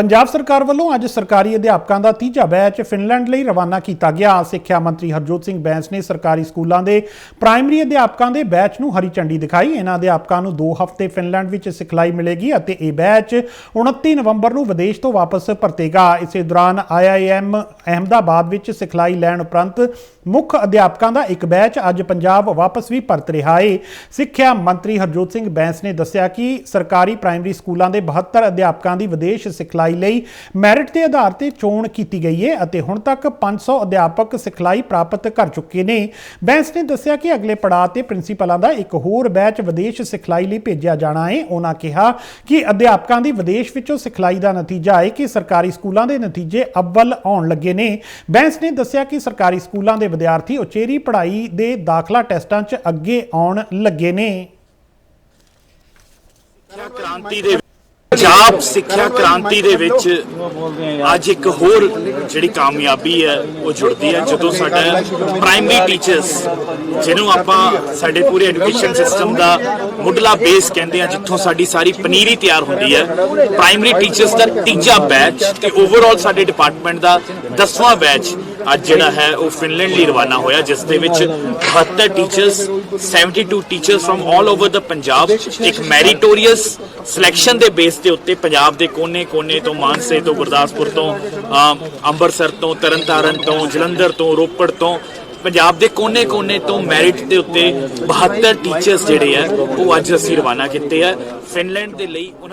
ਪੰਜਾਬ ਸਰਕਾਰ ਵੱਲੋਂ ਅੱਜ ਸਰਕਾਰੀ ਅਧਿਆਪਕਾਂ ਦਾ ਤੀਜਾ ਬੈਚ ਫਿਨਲੈਂਡ ਲਈ ਰਵਾਨਾ ਕੀਤਾ ਗਿਆ। ਸਿੱਖਿਆ ਮੰਤਰੀ ਹਰਜੋਤ ਸਿੰਘ ਬੈਂਸ ਨੇ ਸਰਕਾਰੀ ਸਕੂਲਾਂ ਦੇ ਪ੍ਰਾਇਮਰੀ ਅਧਿਆਪਕਾਂ ਦੇ ਬੈਚ ਨੂੰ ਹਰੀ ਝੰਡੀ ਦਿਖਾਈ। ਇਹਨਾਂ ਅਧਿਆਪਕਾਂ ਨੂੰ 2 ਹਫ਼ਤੇ ਫਿਨਲੈਂਡ ਵਿੱਚ ਸਿਖਲਾਈ ਮਿਲੇਗੀ ਅਤੇ ਇਹ ਬੈਚ 29 ਨਵੰਬਰ ਨੂੰ ਵਿਦੇਸ਼ ਤੋਂ ਵਾਪਸ ਪਰਤੇਗਾ। ਇਸੇ ਦੌਰਾਨ ਆਈਆਈਐਮ ਅਹਿਮਦਾਬਾਦ ਵਿੱਚ ਸਿਖਲਾਈ ਲੈਣ ਉਪਰੰਤ ਮੁੱਖ ਅਧਿਆਪਕਾਂ ਦਾ ਇੱਕ ਬੈਚ ਅੱਜ ਪੰਜਾਬ ਵਾਪਸ ਵੀ ਪਰਤ ਰਿਹਾ ਹੈ ਸਿੱਖਿਆ ਮੰਤਰੀ ਹਰਜੋਤ ਸਿੰਘ ਬੈਂਸ ਨੇ ਦੱਸਿਆ ਕਿ ਸਰਕਾਰੀ ਪ੍ਰਾਇਮਰੀ ਸਕੂਲਾਂ ਦੇ 72 ਅਧਿਆਪਕਾਂ ਦੀ ਵਿਦੇਸ਼ ਸਿਖਲਾਈ ਲਈ ਮੈਰਿਟ ਦੇ ਆਧਾਰ ਤੇ ਚੋਣ ਕੀਤੀ ਗਈ ਹੈ ਅਤੇ ਹੁਣ ਤੱਕ 500 ਅਧਿਆਪਕ ਸਿਖਲਾਈ ਪ੍ਰਾਪਤ ਕਰ ਚੁੱਕੇ ਨੇ। ਬੈਂਸ ਨੇ ਦੱਸਿਆ ਕਿ ਅਗਲੇ ਪੜਾਅ ਤੇ ਪ੍ਰਿੰਸੀਪਲਾਂ ਦਾ ਇੱਕ ਹੋਰ ਬੈਚ ਵਿਦੇਸ਼ ਸਿਖਲਾਈ ਲਈ ਭੇਜਿਆ ਜਾਣਾ ਹੈ ਉਹਨਾਂ ਕਿਹਾ ਕਿ ਅਧਿਆਪਕਾਂ ਦੀ ਵਿਦੇਸ਼ ਵਿੱਚੋਂ ਸਿਖਲਾਈ ਦਾ ਨਤੀਜਾ ਹੈ ਕਿ ਸਰਕਾਰੀ ਸਕੂਲਾਂ ਦੇ ਨਤੀਜੇ ਅੱਵਲ ਆਉਣ ਲੱਗੇ ਨੇ। ਬੈਂਸ ਨੇ ਦੱਸਿਆ ਕਿ ਸਰਕਾਰੀ ਸਕੂਲਾਂ ਦੇ ਵਿਦਿਆਰਥੀ ਉਚੇਰੀ ਪੜ੍ਹਾਈ ਦੇ ਦਾਖਲਾ ਟੈਸਟਾਂ 'ਚ ਅੱਗੇ ਆਉਣ ਲੱਗੇ ਨੇ। ਕ੍ਰਾਂਤੀ ਦੇ ਪੰਜਾਬ ਸਿੱਖਿਆ ਕ੍ਰਾਂਤੀ ਦੇ ਵਿੱਚ ਅੱਜ ਇੱਕ ਹੋਰ ਜਿਹੜੀ ਕਾਮਯਾਬੀ ਹੈ, ਉਹ ਜੁੜਦੀ ਹੈ। ਜਦੋਂ ਸਾਡਾ ਪ੍ਰਾਇਮਰੀ ਟੀਚਰਸ ਜਿਹਨੂੰ ਆਪਾਂ ਸਾਡੇ ਪੂਰੇ ਐਜੂਕੇਸ਼ਨ ਸਿਸਟਮ ਦਾ ਮੁੱਢਲਾ ਬੇਸ ਕਹਿੰਦੇ ਆ ਜਿੱਥੋਂ ਸਾਡੀ ਸਾਰੀ ਪਨੀਰੀ ਤਿਆਰ ਹੁੰਦੀ ਹੈ ਪ੍ਰਾਇਮਰੀ ਟੀਚਰਸ ਦਾ ਤੀਜਾ ਬੈਚ ਤੇ ਓਵਰਆਲ ਸਾਡੇ ਡਿਪਾਰਟਮੈਂਟ ਦਾ 10ਵਾਂ ਬੈਚ ਅੱਜ ਜਿਹੜਾ ਹੈ ਉਹ ਫਿਨਲੈਂਡ ਲਈ ਰਵਾਨਾ ਹੋਇਆ ਜਿਸ ਦੇ ਵਿੱਚ 72 ਟੀਚਰਸ 72 ਟੀਚਰਸ ਫਰਮ 올 ਓਵਰ ਦਾ ਪੰਜਾਬ ਇੱਕ ਮੈਰੀਟੋਰੀਅਸ ਸਿਲੈਕਸ਼ਨ ਦੇ ਬੇਸ ਦੇ ਉੱਤੇ ਪੰਜਾਬ ਦੇ ਕੋਨੇ-ਕੋਨੇ ਤੋਂ ਮਾਨਸੇ ਤੋਂ ਗੁਰਦਾਸਪੁਰ ਤੋਂ ਅਮ, ਅੰਮ੍ਰਿਤਸਰ ਤੋਂ ਤਰਨਤਾਰਨ ਤੋਂ ਜਲੰਧਰ ਤੋਂ ਰੋਪੜ ਤੋਂ ਪੰਜਾਬ ਦੇ ਕੋਨੇ-ਕੋਨੇ ਤੋਂ ਮੈਰਿਟ ਦੇ ਉੱਤੇ 72 ਟੀਚਰਸ ਜਿਹੜੇ ਆ ਉਹ ਅੱਜ ਅਸੀਂ ਰਵਾਨਾ ਕੀਤੇ ਆ ਫਿਨਲੈਂਡ ਦੇ ਲਈ